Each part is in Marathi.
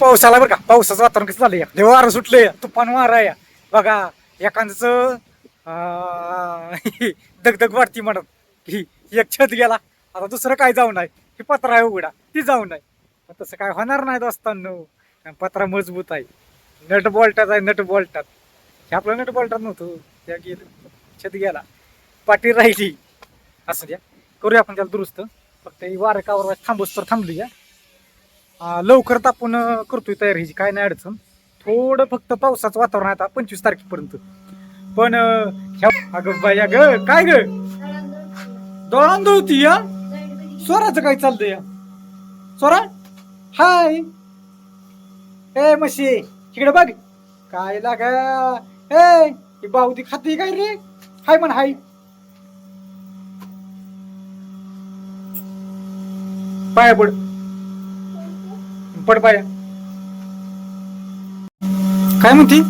पाऊस आला बरं का पावसाचं वातावरण कसं झालं या लय वारं सुटले तुफान वारा आहे. या बघा एखाद्याचं दगदग वाढती म्हणत ही एक छत गेला आता दुसरं काय जाऊ नाही. ही पत्रा आहे उघडा ती जाऊ नाही. तसं काय होणार नाही असताना पत्रा मजबूत आहे. नट बॉल्टात आहे नट बॉल्टात. हे आपलं नट बॉल्टात नव्हतं. त्या गेलं छत गेला. पाठी राहिली. असं द्या. करूया आपण त्याला दुरुस्त. फक्त ही वारं कावर थांबूस तर थांबली या लवकरच आपण करतोय तयारी ह्याची काय नाही अडचण. थोडं फक्त पावसाचं वातावरण आता पंचवीस तारखेपर्यंत. पण ह्या अगं बाया ग काय ग? दळण दळती या? स्वराचं काय चाललंय या? स्वरा? हाय. ए मशी इकडे बघ. काय लाग? ए बाहुदी खाते काय रे? हाय म्हण हाय. पाया पड. पड पाया. काय म्हणती?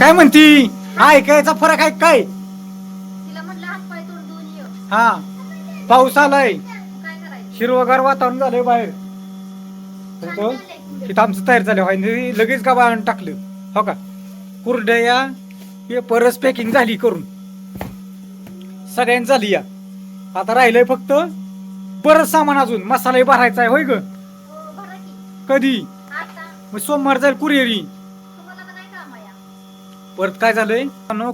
काय म्हणती? हाय कायचा फरक आहे काय? तिला म्हटलं हात पाय तोड दोन ये. हा पाऊस आलाय. काय करायचं? हिरवगार वातावरण झालंय बाहेर. तर तो तिथं. आमचं तयार झालं व्हाय लगेच का बाहेर टाकलं. हो का? कुरड्या या पेपरच पॅकिंग झाली करून. सगळ्यांची झाली या. आता राहिलंय फक्त बरंच सामान अजून मसालाही भरायचा आहे होय ग. कधी मग सोमवार जाईल कुरिअरी परत काय झालंय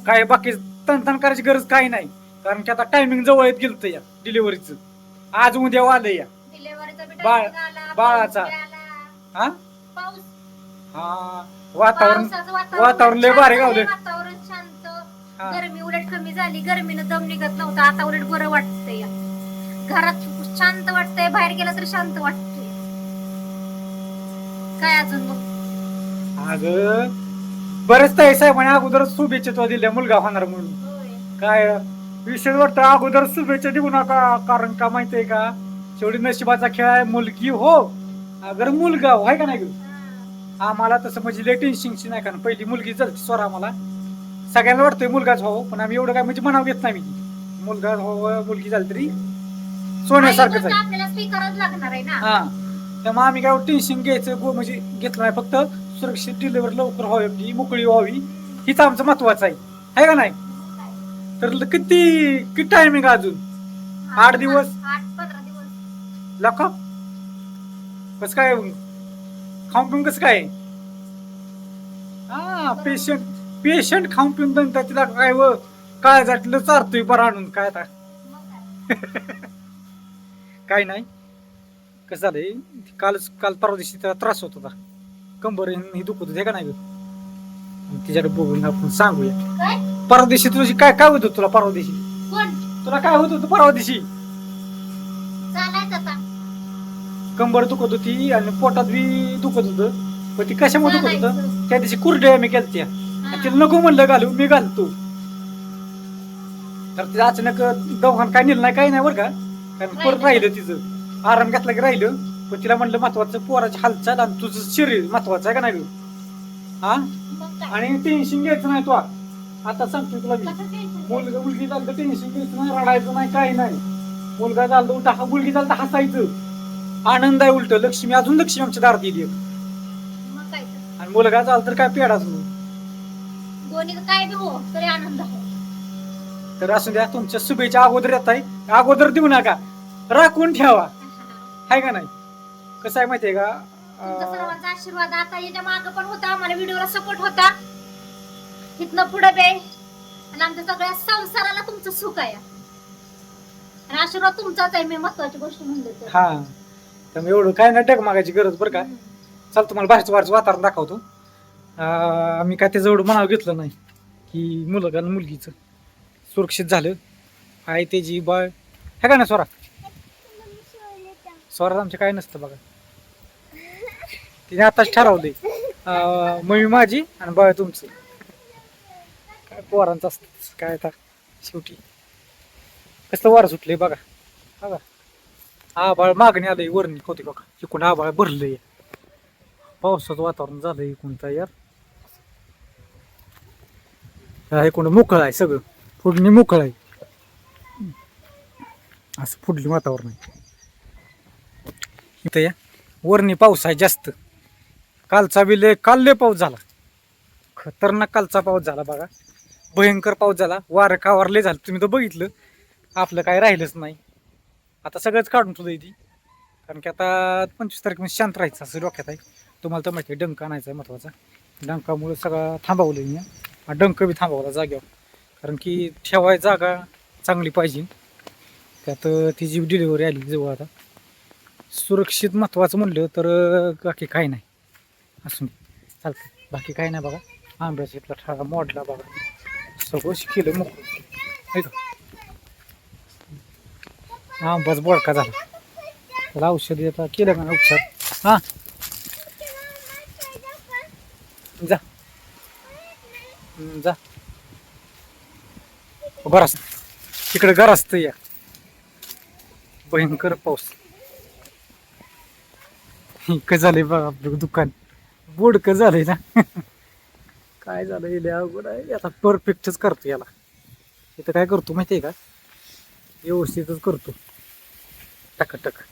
काय बाकी तणतण करायची गरज काही नाही कारण की आता टायमिंग जवळ येत गेलं या डिलिव्हरीचं आज उद्या आलंय या बाळ- आला, बाळाचा. आला. हा हा वातावरण वातावरण लय भारी. वातावरण शांत हा. गरमी उलट कमी झाली गरमीनं दम निघत नव्हता आता उलट बरं वाटतंय या. घरात बाहेर गेलं तर शांत वाटतंय. काय अजून मग? अग बरेच ताई साहेबांनी अगोदरच शुभेच्छा दिल्या मुलगा होणार म्हणून. होय. काय विशेष वाटतं अगोदर शुभेच्छा देऊ नका कारण का माहितीये का? शेवटी नशिबाचा खेळ आहे मुलगी हो अगर मुलगा हो आहे का नाही? हा. आम्हाला तसं म्हणजे लय टेन्शनची नाही कारण पहिली मुलगी झाली स्वर आम्हाला. सगळ्यांना वाटतंय मुलगाच हो पण आम्ही एवढं काय म्हणजे मनाव घेत नाही मी. मुलगा हो मुलगी झाली तरी. सोन्यासारखंच आहे. गोष्ट आपल्याला स्वीकारच लागणार आहे ना. हा. त्यामुळे आम्ही काय टेन्शन घ्यायचं गो- म्हणजे घेतलं नाही फक्त सुरक्षित डिलिव्हरी लवकर व्हावी मोकळी व्हावी. हीच आमचं महत्वाचं आहे. आहे का नाही? तर ल- किती किती टायमिंग अजून? आठ दिवस? आठ पंधरा दिवस. लका. कसं काय खाऊन पिऊन कसं काय हा पेशंट पेशंट खाऊन पिऊन दमतात तिला काय व? काय जाटलं चारतोय बरं आणून काय आता? मग काय? काय नाही. कसं झालंय कालच काल परवा दिवशी त्याला त्रास होत होता. कंबर ही दुखत होते का नाही तिच्याकडे बघून आपण सांगूया. काय? परवा दिवशी तुझी काय काय होत होतं तुला परवा दिवशी? कोण? तुला काय होत होतं परवा दिवशी? चालायचं आता. कंबर दुखत होती आणि पोटात बी दुखत होतं. पण ती कशामुळे दुखत होतं. त्या दिवशी कुरड्या मी केलत्या. आणि. तिला नको म्हणलं घालू मी घालतो. तर तिला अचानक दवाखान काय नेलं नाही काही नाही बरं का? कारण परत राहिलं तिचं. आराम घेतला की राहिलं. पण तिला म्हणलं महत्वाचं पोराची हालचाल आणि तुझं शरीर महत्वाचं आहे का नाही? हा? आणि टेन्शन घ्यायचं नाही तो. आता सांगतो तुला मी. मुलगा मुलगी झालं तर टेन्शन घ्यायचं नाही रडायचं नाही काही नाही. मुलगा झाला तर उलटा हा मुलगी झाला तर हसायचं. आनंद आहे उलट. लक्ष्मी अजून लक्ष्मी आमच्या दारात येईल? आणि मुलगा झाला तर काय पेडाच नाही दोन्ही काय बी हो तरी आनंद आहे. तर असू द्या तुमच्या शुभेच्छा अगोदर येत आहे. अगोदर देऊ नका. राखून ठेवा. आहे का नाही? कसं आहे माहितीये का? तुमचा अं, सर्वांचा आशीर्वाद आता याच्या माग पण होता आम्हाला व्हिडिओला सपोर्ट होता. इथनं पुढे बे. आणि आमच्या सगळ्या संसाराला तुमचं सुख आहे. आणि आशीर्वाद तुमचाच आहे मी महत्वाची गोष्ट म्हणले तर. हा. त्यामुळे एवढं काय नाही टक मागायची गरज बरं का. चल तुम्हाला बाहेरचं बाहेरचं वातावरण दाखवतो. अं, आम्ही काय त्याचं एवढं म्हणावं घेतलं नाही. की मुलगा आणि मुलगीचं. सुरक्षित झालं. आहे त्याची बाळ हे का ना स्वरा स्वरात आमच्या काय नसतं बघा. तिने आताच ठरवले अं, मम्मी माझी आणि बाळ तुमचं. काय पोरांचं असतं काय आता शेवटी. कसलं वार सुटले बघा. बघा. आबाळ मागणी आलंय वरणी होते बघा. इकडून आबाळ भरलंय. पावसाचं वातावरण झालंय इकडून तयार. हा, इकडून मोकळ आहे सगळं. फुडणी मोकळ आहे. असं फुडली वातावरण आहे. इथं या. वरणी पाऊस आहे जास्त. कालचा बी काल लय पाऊस झाला. खतरनाक कालचा पाऊस झाला बघा. भयंकर पाऊस झाला. वारं कावार लय झालं. तुम्ही तर बघितलं. आपलं काय राहिलंच नाही. आता सगळंच काढून ठेवलं ती. कारण की आता पंचवीस तारखेमध्ये शांत राहायचं असं डोक्यात आहे. तुम्हाला तर माहिती आहे डंका आणायचा आहे महत्त्वाचा डंकामुळे सगळं थांबवलं मी. हा डंक बी थांबवला जाग्यावर कारण की ठेवाय जागा चांगली पाहिजे. त्यात तिची डिलिव्हरी आली जवळ आता. सुरक्षित महत्त्वाचं म्हणलं तर बाकी काय नाही. असून चालतं बाकी काय नाही बघा. आंब्याचा इथला ठरा मोडला बघा. सगळं केलं मग का आंबाच बोडका झाला. त्याला औषध आता केलं का उपचार? हां? जा. जा. घरास तिकडे घर असतं या. भयंकर पाऊस. इतकं झालंय बघा आपलं दुकान. बोडकं झालंय ना. काय झालंय लय अवघड आहे. आता परफेक्टच करतो याला. इथं काय करतो माहिती आहे का? व्यवस्थितच करतो. टक टक.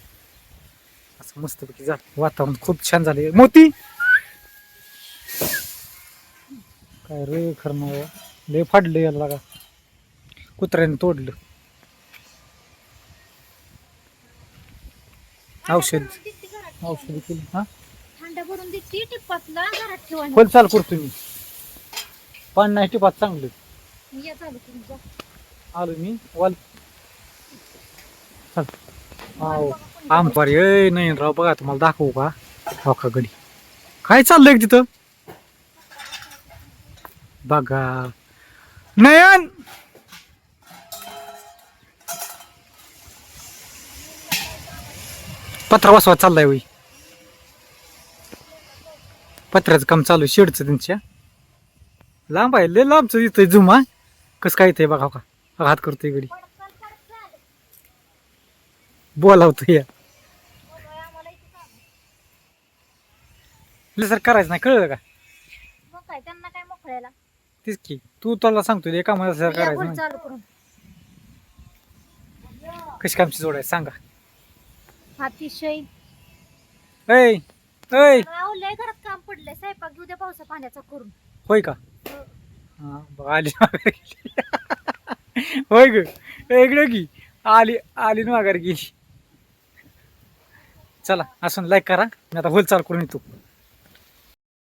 असं मस्तपैकी झालं. वातावरण खूप छान झाले मोती! काय रे खरं लय फाडलं याला. का कुत्र्याने तोडलं. औषध. औषध केली हा? थंड भरून देते टिप्पातला घरात ठेवा खोल चाल करतो मी पाणी नाही टिपात चांगलं. या चालू तुम्ही जा. आलो मी वाल. चल. आव आंबारी ए नाही राव बघा तुम्हाला दाखवू का? हो का गडी काय चाललंय तिथं? बघा. नयन! पत्रा बसवा चाललाय वय पत्र्याचं काम चालू आहे, शेडचं त्यांच्या. लांब आहे लय लांबचं इथं जुमा कसं काय इथे बघा का? हात करतोय गडी. बोलावतो या. सर करायचं नाही कळलं का? मग काय त्यांना काय मोकळ्याला? तीच की तू तुला सांगतो एका मला सर करायचं बोल नाही. चालू करून. कशी कामची जोड आहे सांगा. अतिशय. ऐ ऐ. राव लय घरात काम पडलंय. स्वयंपाक घेऊ द्या पावसा पाण्याचा करून. होय का? हा. बघ आली माघार गेली. होय ग इकडे की. आली आली ना माघार गेली. चला असं लाईक करा. मी आता होल चाल करून येतो.